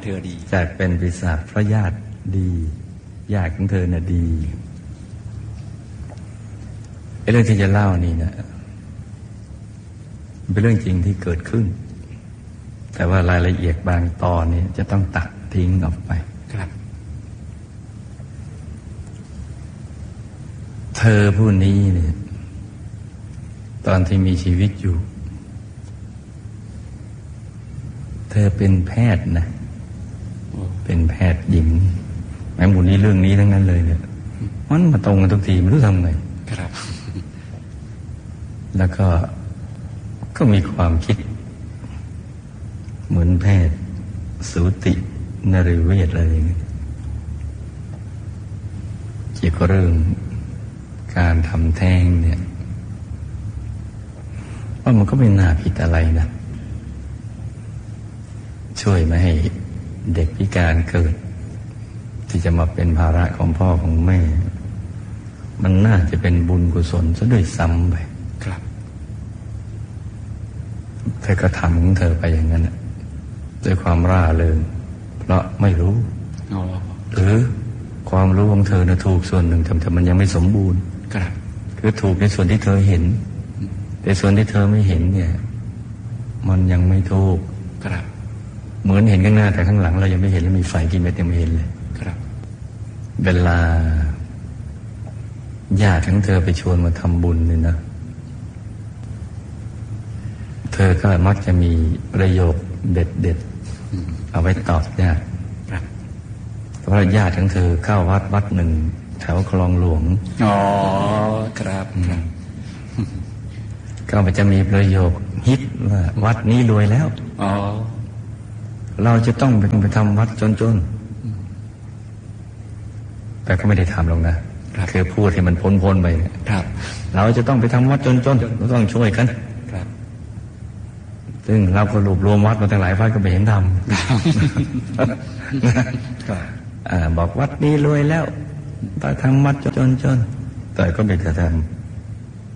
ของเธอดี จากเป็นปีศาจเพราะญาติดีญาติของเธอน่ะดีไอ้เรื่องที่จะเล่านี่นะมันเป็นเรื่องจริงที่เกิดขึ้น แต่ว่ารายละเอียดบางตอนเนี่ยจะต้องตัดทิ้งออกไปครับ เธอผู้นี้เนี่ยตอนที่มีชีวิตอยู่ เธอเป็นแพทย์นะโอ้ เป็นแพทย์หญิงแม้หมูนี้เรื่องนี้ทั้งนั้นเลยเนี่ยมันมาตรงกันทุกทีไม่รู้ทำไงครับ แล้วก็ก็มีความคิด เหมือนแพทย์ สูตินริเวศอะไรอย่างเงี้ยเกี่ยวกับเรื่องการทำแท้งเนี่ยว่ามันก็ไม่น่าผิดอะไรนะ ช่วยไม่ให้ เด็กพิการเกิด ที่จะมาเป็นภาระของพ่อของแม่ มันน่าจะเป็นบุญกุศลซะด้วยซ้ำไปครับเธอก็ทำของเธอไปอย่างนั้นน่ะด้วยความร่าเริงเพราะไม่รู้โอ้หรือความรู้ของเธอนะถูกส่วนหนึ่งแต่มันยังไม่สมบูรณ์ครับคือถูกในส่วนที่เธอเห็น แต่ส่วนที่เธอไม่เห็นเนี่ย มันยังไม่ถูกครับ เหมือนเห็นข้างหน้าแต่ข้างหลัง เรายังไม่เห็นแล้วมีไฟกี่เม็ดยังไม่เห็นเลยครับ เวลาญาติของเธอไปชวนมาทำบุญเนี่ยนะ เธอก็มักจะมีประโยคเด็ดๆ เอาไว้ตอบญาติครับเพราะญาติของเธอเข้าวัดวัดหนึ่งแถวคลองหลวง อ๋อ ครับครับก็มันจะมีประโยคฮิตว่าวัดนี้รวยแล้ว อ๋อ เราจะต้องไปไปทำวัดจนๆ แต่ก็ไม่ได้ทำหรอกนะคือพูดให้มันพ้นๆไปเนี่ยครับ เราจะต้องไปทำวัดจนๆเราต้องช่วยกันครับ ซึ่งเราก็รวบรวมวัดมาตั้งหลายวัดก็ไม่เห็นทำอ่าบอกวัดนี้รวยแล้วไปทำวัดจนๆแต่ก็ไม่กระท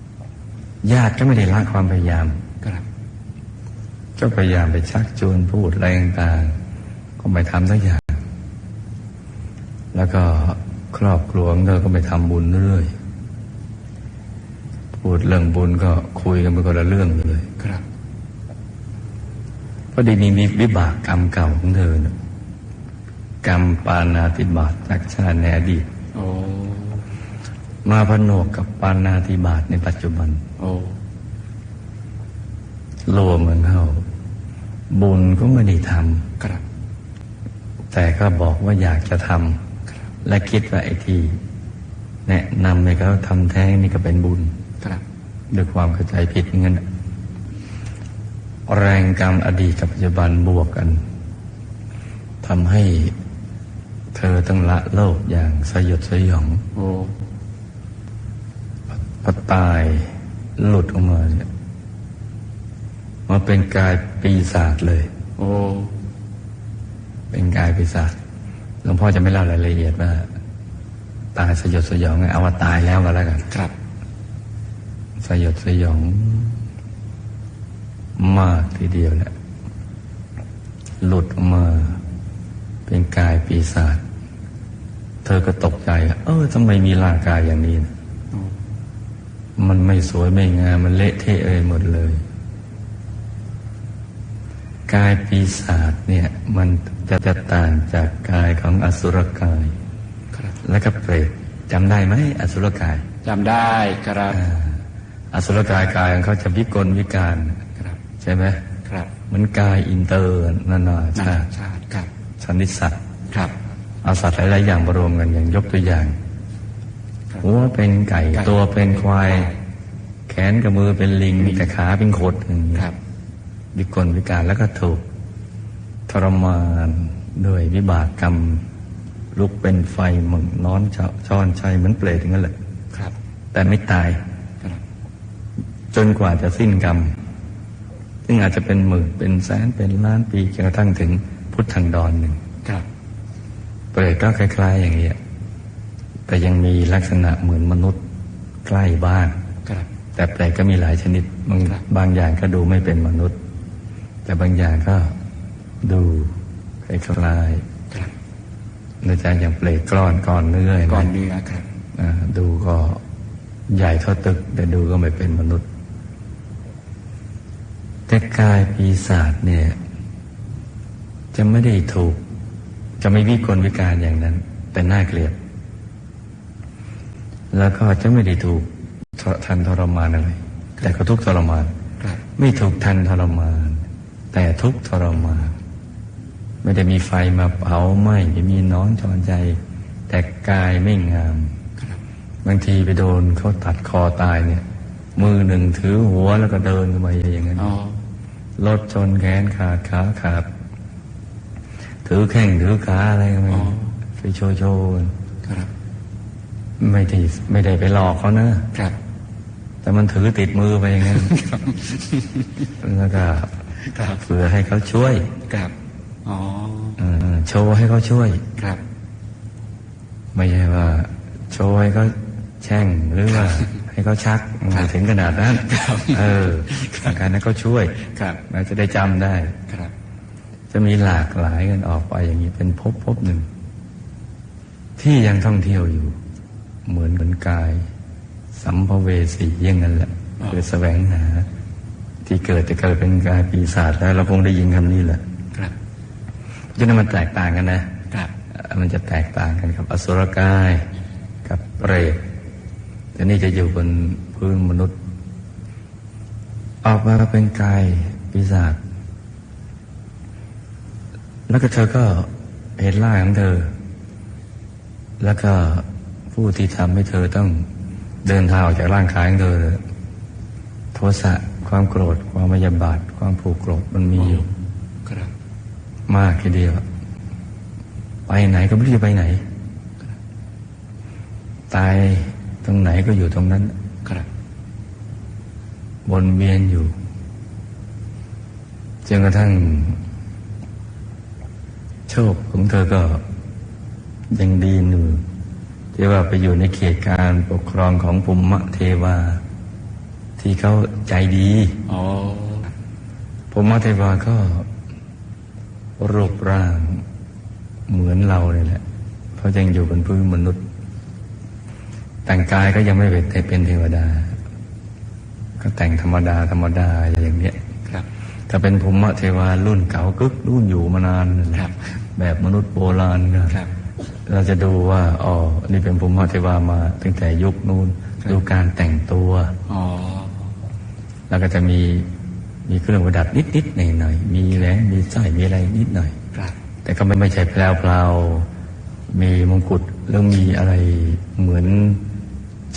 ำญาติก็ไม่ได้ละความพยายามครับ ก็พยายามไปชักชวนพูดอะไรต่างๆก็ไม่ทำสักอย่าง แล้วก็ครอบครัวของเธอก็ไปทำบุญเรื่อยพูดเรื่องบุญก็คุยกันไปคนละเรื่องเลยครับพอดีมีมีวิบากกรรมเก่าของเธอนะกรรมปานาติบาตจากชาติในอดีตโอ้มาผนวกกับปานาติบาตในปัจจุบันโอ้ รวมกันเข้า บุญก็ไม่ได้ทครับำแต่ก็บอกว่าอยากจะทำและคิดว่าไอ้ที่แนะนำให้เขาทำแท้งนี่ก็เป็นบุญครับด้วยความเข้าใจผิดอย่างนั้นน่ะแรงกรรมอดีตกับปัจจุบันบวกกันทำให้เธอต้องละโลกอย่างสยดสยองโอ้พอตายหลุดออกมาเนี่ย มาเป็นกายปีศาจเลย โอ้เป็นกายปีศาจหลวงพ่อจะไม่เล่ารายละเอียดว่าตายสยดสยองไงเอาว่าตายแล้วก็แล้วกันครับ สยดสยอง มากทีเดียวแหละหลุดออกมา เป็นกายปีศาจเธอก็ตกใจอะเออทำไมมีร่างกายอย่างนี้นะโอ้มันไม่สวยไม่งามมันเละเทะเอยหมดเลย กายปีศาจเนี่ยมันจะจะต่างจากกายของอสุรกายครับและก็เปรตจำได้ไหมอสุรกายจำได้ครับอ่าอสุรกายกายของเขาจะวิกลวิการครับใช่ไหมครับเหมือนกายอินเตอร์นานานาชานาติชาติครับชนิดสัตว์ครับเอาสัตว์หลายๆอย่างมารวมกันอย่างยกตัวอย่างครับหัวเป็นไก่ไก่ตัวเป็นควาย แขนกับมือเป็นลิงแต่ขาเป็นโคดอย่างนี้ครับ วิกลวิการแล้วก็ถูก ทรมานด้วยวิบากกรรม ลุกเป็นไฟหมึงนอนเจาะช้อนชัยเหมือนเปรตอย่างนั้นแหละครับ แต่ไม่ตายครับจนกว่าจะสิ้นกรรม ซึ่งอาจจะเป็นหมื่นเป็นแสนเป็นล้านปีจนกระทั่งถึงพุทธังดรหนึ่งครับเปรตก็คล้าย ๆ อย่างนี้ยแต่ยังมีลักษณะเหมือนมนุษย์ใกล้บ้านครับแต่เปรตก็มีหลายชนิดบางครับบางอย่างก็ดูไม่เป็นมนุษย์ แต่บางอย่างก็ดูคล้ายครับๆในใจอย่างเปลกก้อนก้อนเนื้อเห็นไหมก้อนเนื้อครับอ่าดูก็ใหญ่เท่าตึก แต่ดูก็ไม่เป็นมนุษย์ แต่กายปีศาจเนี่ย จะไม่ได้ถูก จะไม่วิกลวิการอย่างนั้น แต่น่าเกลียด แล้วก็จะไม่ได้ถูกทรทันทรมานอะไร แต่ก็ทุกข์ทรมานครับไม่ถูกทันทรมาน แต่ทุกข์ทรมานไม่ได้มีไฟมาเผาไหม้ไม่มีหน้องจอนใจ แต่กายไม่งามครับบางทีไปโดนเขาตัดคอตายเนี่ย มือหนึ่งถือหัวแล้วก็เดินกันไปอย่างนั้นอ๋อรถชนแขนขาดขาขาดถือแข้งถือขาอะไรกันไปอ๋อไปโชว์โชว์กันครับไม่ได้ไม่ได้ไปหลอกเขานะครับ แต่มันถือติดมือไปอย่างนั้นแล้วก็ ครับเพื่อให้เขาช่วยครับอ๋อเออโชว์ให้เขาช่วยครับ ไม่ใช่ว่า โชว์ให้เขาแช่งหรือว่าให้เขาชักไม่ถึงขนาดนั้นเอออาการนั้นเขาช่วยครับเราจะได้จำได้ครับ จะมีหลากหลายกันออกไปอย่างนี้เป็นภพภพหนึ่ง ที่ยังท่องเที่ยวอยู่ เหมือนเหมือนกาย สัมภเวสีอยังนั้นแหละอ๋อคือแสวงหา ที่เกิดจะเกิดเป็นกายปีศาจแล้วเราคงได้ยินคำนี้แหละครับเพราะฉะนั้นมันแตกต่างกันนะครับเอ่อมันจะแตกต่างกันกับ อสุรกายกับเปรตแต่นี่จะอยู่บนพื้นมนุษย์ ออกมาเป็นกายปีศาจแล้วก็เธอก็เห็นร่างของเธอ แล้วก็ผู้ที่ทำให้เธอต้องเดินทางออกจากร่างกายของเธอ โทสะ ความโกรธ ความพยาบาท ความผูกโกรธมันมีอยู่ครับมากทีเดียวไปไหนก็ไม่รู้จะไปไหน ตายตรงไหนก็อยู่ตรงนั้นครับวนเวียนอยู่จนกระทั่ง โชคของเธอก็ยังดีอยู่ที่ว่าไปอยู่ในเขตการปกครองของภูมิเทวา ที่เขาใจดีอ๋อภูมิเทวาก็รูปร่างเหมือนเราเลยแหละ เพราะยังอยู่บนพื้นมนุษย์ แต่งกายก็ยังไม่เป็นเป็นเทวดา ก็แต่งธรรมดาธรรมดาอย่างเนี้ยครับถ้าเป็นภูมิเทวารุ่นเก่ากึกรุ่นอยู่มานานนั่นแหละครับ แบบมนุษย์โบราณก็ครับเราจะดูว่าอ๋อนี่เป็นภูมิเทวามาตั้งแต่ยุคนู้นครับดูการแต่งตัวอ๋อ แล้วก็จะมีมีเครื่องประดับนิดนิดๆหน่อยหน่อยๆมีแหวนมีสร้อยมีอะไรนิดหน่อยครับแต่ก็ไม่ไม่ใช่แพลวพลาวๆมีมงกุฎแล้วมีอะไรเหมือน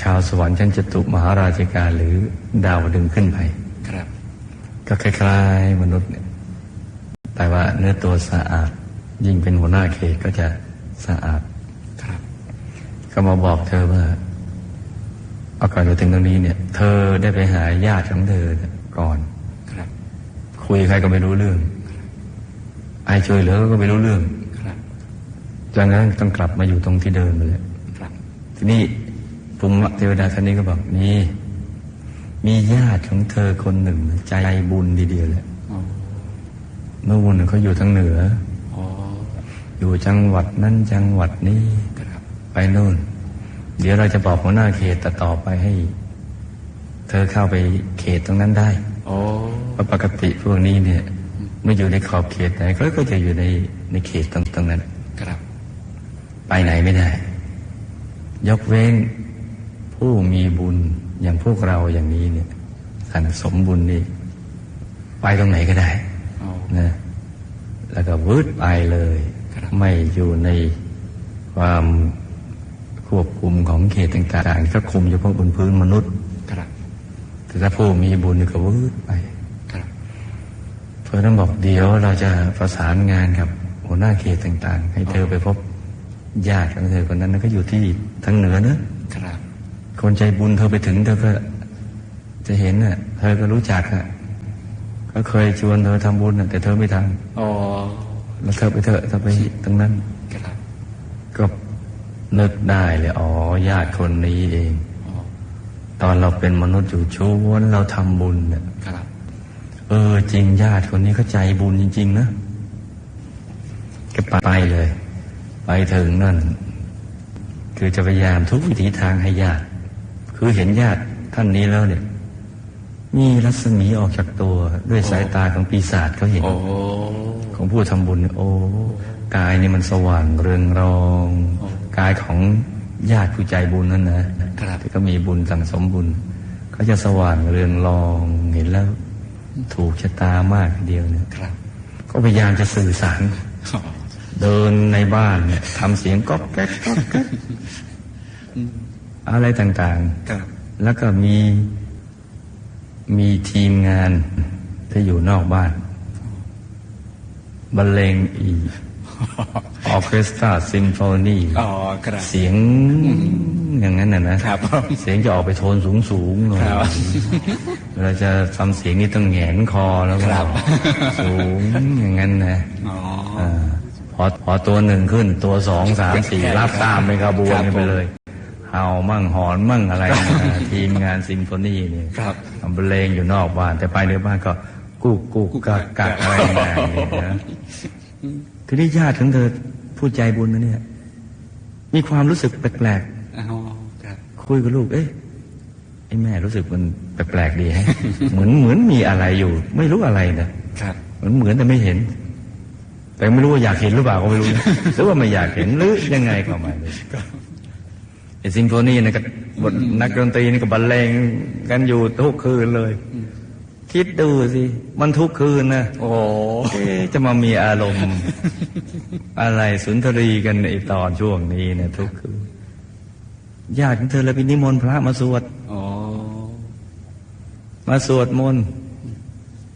ชาวสวรรค์ชั้นจตุมหาราชิกาหรือดาวดึงส์ขึ้นไปครับ ก็คล้ายๆมนุษย์เนี่ยแต่ว่าเนื้อตัวสะอาด ยิ่งเป็นหัวหน้าเขตก็จะสะอาดครับ ก็มาบอกเธอว่า เอาก่อนจะถึงตรงนี้เนี่ย เธอได้ไปหาญาติของเธอก่อนครับ คุยใครก็ไม่รู้เรื่องไอ้ช่วยเหลือก็ไม่รู้เรื่องครับจากนั้นต้องกลับมาอยู่ตรงที่เดิมไปเลยครับ ทีนี้ภูมิเทวดาท่านนี้ก็บอกมีมีญาติของเธอคนหนึ่ง ใจบุญดีเดียวเลยอ๋อเมื่อวันหนึ่งเขาอยู่ทางเหนืออ๋ออยู่จังหวัดนั้นจังหวัดนี้ครับไปนู่น เดี๋ยวเราจะบอกหัวหน้าเขตต่อต่อไปให้ เธอเข้าไปเขตตรงนั้นได้อ๋อเพราะปกติพวกนี้เนี่ยเมื่ออยู่ในขอบเขตไหนเขาก็จะอยู่ในในเขตตรงตรงนั้นครับ ไปไหนไม่ได้ ยกเว้นผู้มีบุญอย่างพวกเราอย่างนี้เนี่ยสันสมบุญนี่ไปตรงไหนก็ได้อ๋อนะแล้วก็วืดไปเลยครับไม่อยู่ในความ ควบคุมของเขตต่างๆที่เขาคุมเฉพาะบนพื้นมนุษย์ครับแต่ถ้าผู้มีบุญนี่ก็วืดไปครับเพราะนั้นบอกเดี๋ยวเราจะประสานงานกับหัวหน้าเขตต่าง ๆ ให้เธอไปพบญาติของเธอคนนั้นนะก็อยู่ที่ทางเหนือเนอะครับ คนใจบุญเธอไปถึงเธอก็จะเห็นน่ะ เธอก็รู้จักอะก็เคยชวนเธอทำบุญน่ะแต่เธอไม่ทอ๋อำแล้วเธอไปเถอะเธอไปตรงนั้นครับก็ นึกได้เลยอ๋อญาติคนนี้เองอ๋อตอนเราเป็นมนุษย์อยู่ชวนเราทำบุญเนี่ยครับเออ จริงญาติคนนี้เขาใจบุญจริง ๆ นะก็ไปเลย ไปถึงนั่น คือจะพยายามทุกวิถีทางให้ญาติ คือเห็นญาติท่านนี้แล้วเนี่ย มีรัศมีออกจากตัวด้วยสายตาของปีศาจเขาเห็นโอ้ของผู้ทำบุญเนี่ยโอ้กายนี่มันสว่างเรืองรอง กายของญาติผู้ใจบุญนั่นนะครับที่ก็มีบุญสั่งสมบุญ ก็จะสว่างเรืองรองเห็นแล้วถูกชะตามากทีเดียวเนี่ยครับ ก็พยายามจะสื่อสารอ๋อเดินในบ้านเนี่ยทำเสียงก๊อกแก๊กก๊อกแก๊กอะไรต่างครับๆแล้วก็มีมีทีมงานที่อยู่นอกบ้านบรรเลงอี ออเคสตราซิมโฟนีอ๋อครับเสียงอย่างนั้นน่ะนะครับเสียงจะออกไปโทนสูงสูงๆหน่อยครับเวลาจะทำเสียงนี่ต้องแหงนคอแล้วก็ครับสูงอย่างนั้นนะอ๋อาพอพอตัวหนึ่งขึ้น ตัวสองสามสี่ครับรับตามเป็นขบวนครับกันไปเลยเห่ามั่งหอนมั่งอะไรนะทีมงานซิมโฟนีเนี่ยครับทำบรรเลงอยู่นอกบ้าน แต่ไปในบ้านก็กุกกุกกักกักอะไรอย่างเงี้ยนะทีนี้ญาติของเธอ ผู้ใจบุญนะเนี่ย มีความรู้สึกแปลกอ๋อครับๆคุยกับลูก เอ๊ะไอ้แม่รู้สึกมันแปลกๆดีฮะเหมือนเหมือนมีอะไรอยู่ ไม่รู้อะไรนะครับเหมือนเหมือนแต่ไม่เห็น แต่ไม่รู้ว่าอยากเห็นหรือเปล่าก็ไม่รู้นะหรือว่าไม่อยากเห็นหรือยังไงก็ไม่รู้ไอ้ซิมโฟนีนี่ก็บทนักดนตรีนี่ก็บรรเลงกันอยู่ทุกคืนเลย คิดดูสิ มันทุกคืนนะโอ้เอ๊ะจะมามีอารมณ์ อะไรสุนทรีกันในตอนช่วงนี้เนี่ยทุกคืนญาติของเธอเลยไปนิมนต์พระมาสวดอ๋อมาสวดมนต์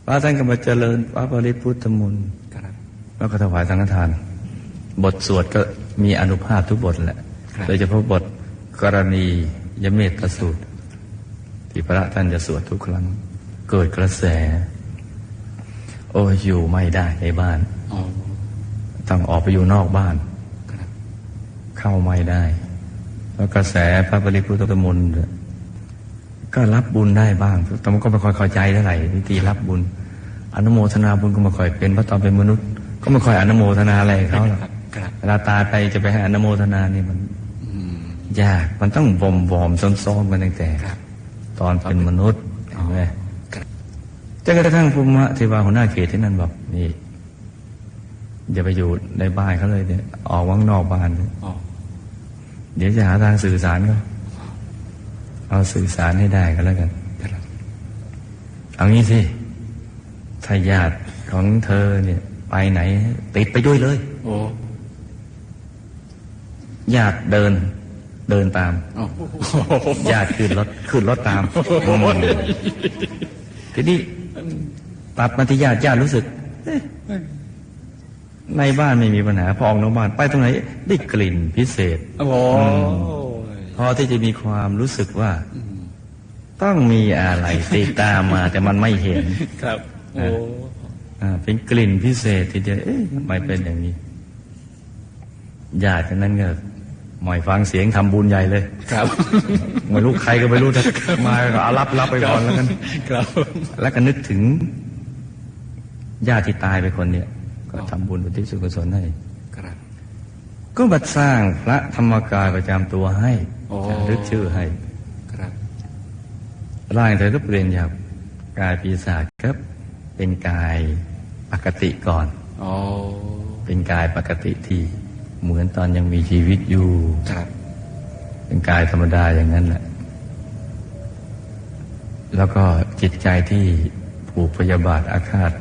พระท่านก็มาเจริญพระปริพุทธมนต์ครับแล้วก็ถวายสังฆทาน บทสวดก็มีอนุภาพทุกบทแหละครับโดยเฉพาะบทกรณียเมตสูตร ที่พระท่านจะสวดทุกครั้ง เกิดกระแส โอ้ยอยู่ไม่ได้ในบ้านอ๋อ ต้องออกไปอยู่นอกบ้านครับเข้าไม่ได้ แล้วกระแสพระปริพุทธมนต์เนี่ยก็รับบุญได้บ้าง แต่มันก็ไม่ค่อยเข้าใจเท่าไหร่วิธีรับบุญ อนุโมทนาบุญก็ไม่ค่อยเป็นเพราะตอนเป็นมนุษย์ ก็ไม่ค่อยอนุโมทนาอะไรเขาหรอกครับครับเวลาตายไปจะไปให้อนุโมทนานี่มันอืมยากมันต้องวอมวอมๆซ้อมๆกันตั้งแต่ครับตอนเป็นมนุษย์เห็นไหมครับจนกระทั่งภูมิเทวาหัวหน้าเขตที่นั่นบอกนี่ อย่าไปอยู่ในบ้านเขาเลยเนี่ยออกว่างนอกบ้านเลยอ๋อเดี๋ยวจะหาทางสื่อสารเขาเอาสื่อสารให้ได้ก็แล้วกันครับเอางี้สิถ้าญาติของเธอเนี่ย ไปไหน ติดไปด้วยเลยโอ้ญาติเดิน เดินตามอ๋อญาติขึ้นรถขึ้นรถตามอืมทีนี้ตัดมาที่ญาติญาติรู้สึกเอ๊ะ ในบ้านไม่มีปัญหาพอออกนอกบ้านไปตรงไหนได้กลิ่นพิเศษโอ้โหพอที่จะมีความรู้สึกว่าอืมต้องมีอะไรติดตามมา แต่มันไม่เห็นครับโอ้อ่าเป็นกลิ่นพิเศษทีเดียวเอ๊ะทำไมเป็นอย่างนี้ญาติกันนั้นก็หมอยฟังเสียงทำบุญใหญ่เลย ครับไม่รู้ใครก็ไม่รู้ถ้ามาก็เอารับรับไปก่อนแล้วกันครับ แล้วก็นึกถึงญาติที่ตายไปคนเนี่ย ก็ทำบุญอุทิศส่วนกุศลให้ครับก็บัดสร้างพระธรรมกายประจำตัวให้โอ้รึกชื่อให้ครับร่างเธอก็เปลี่ยนจากกายปีศาจครับ เป็นกายปกติก่อนอ๋อเป็นกายปกติที่เหมือนตอนยังมีชีวิตอยู่ครับ เป็นกายธรรมดาอย่างนั้นแหละ แล้วก็จิตใจที่ผูกพยาบาทอาฆาต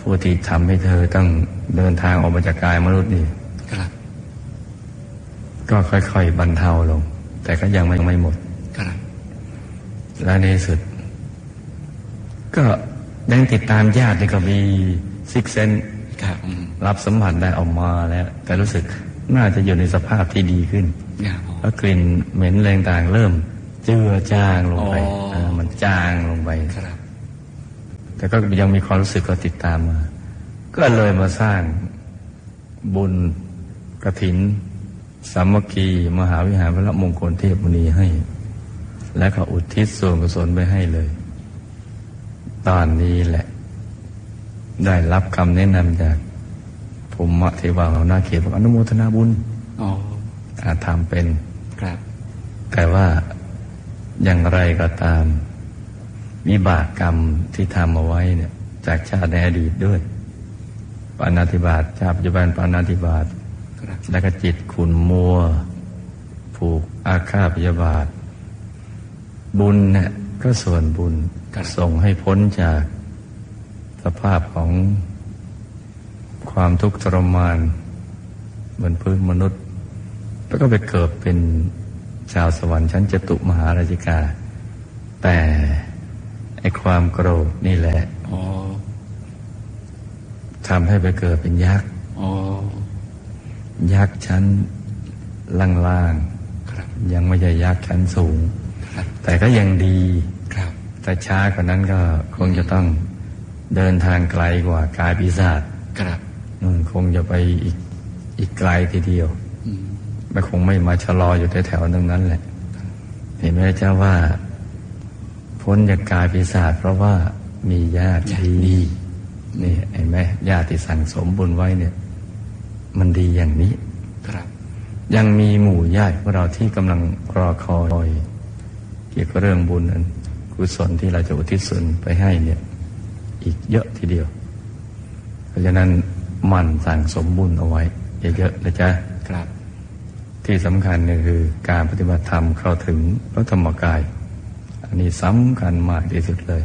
ผู้ที่ทำให้เธอต้องเดินทางออกมาจากกายมนุษย์นี่ครับก็ค่อย ๆ บรรเทาลง แต่ก็ยังไม่ไม่หมดครับและในที่สุด ก็ยังติดตามญาตินี่ก็มีซิกเซนครับอืมรับสัมผัสได้ออกมาแล้ว แต่รู้สึกน่าจะอยู่ในสภาพที่ดีขึ้นเนี่ยอ๋อแล้วกลิ่นเหม็นแรงต่างเริ่ม เจือจางลงไปอ๋ออ่ามันจางลงไปครับ แต่ก็ยังมีความรู้สึกก็ติดตามมา ก็เลยมาสร้างบุญกระถิน สามัคคี มหาวิหารพระมงคลเทพมุนีให้ และก็อุทิศส่วนกุศลไปให้เลย ตอนนี้แหละ ได้รับคำแนะนำจากผภูมิเทวาหัวหน้าเขตบอกอนุโมทนาบุญอ๋ออาจทำเป็นครับ แต่ว่าอย่างไรก็ตาม วิบากกรรมที่ทำเอาไว้เนี่ยจากชาติในอดีตด้วยปานาธิบาตชาติปัจจุบันปานาธิบาตแล้วก็จิตขุนมัว ผูกอาฆาตพยาบาท บุญเนี่ยก็ส่วนบุญก็ส่งให้พ้นจากสภาพของความทุกข์ทรมานบนพื้นมนุษย์ แล้วก็ไปเกิดเป็นชาวสวรรค์ชั้นจตุมหาราชิกา แต่ ไอความโกรธนี่แหละอ๋อทำให้ไปเกิดเป็นยักษ์อ๋อยักษ์ชั้นล่างครับๆยังไม่ใช่ยักษ์ชั้นสูงครับแต่ก็ยังดีครับแต่ช้ากว่านั้นก็คงจะต้องเดินทางไกลกว่ากายปีศาจครับอืมคงจะไปอีกอีกไกลทีเดียวอืมไม่คงไม่มาชะลออยู่แถวๆตรงนั้นแหละ เห็นไหมเจ้าว่า พ้นจากกายปีศาจเพราะว่ามีญาติดีนี่เห็นไหมญาติที่สั่งสมบุญไว้เนี่ย มันดีอย่างนี้ครับ ยังมีหมู่ญาติของเราที่กำลังรอคอย เกี่ยวกับเรื่องบุญนั้นกุศลที่เราจะอุทิศส่วนไปให้เนี่ย อีกเยอะทีเดียว เพราะฉะนั้นหมั่นสั่งสมบุญเอาไว้เยอะๆนะจ๊ะครับ ที่สำคัญก็คือการปฏิบัติธรรมเข้าถึงพระธรรมกาย อันนี้สำคัญมากที่สุดเลย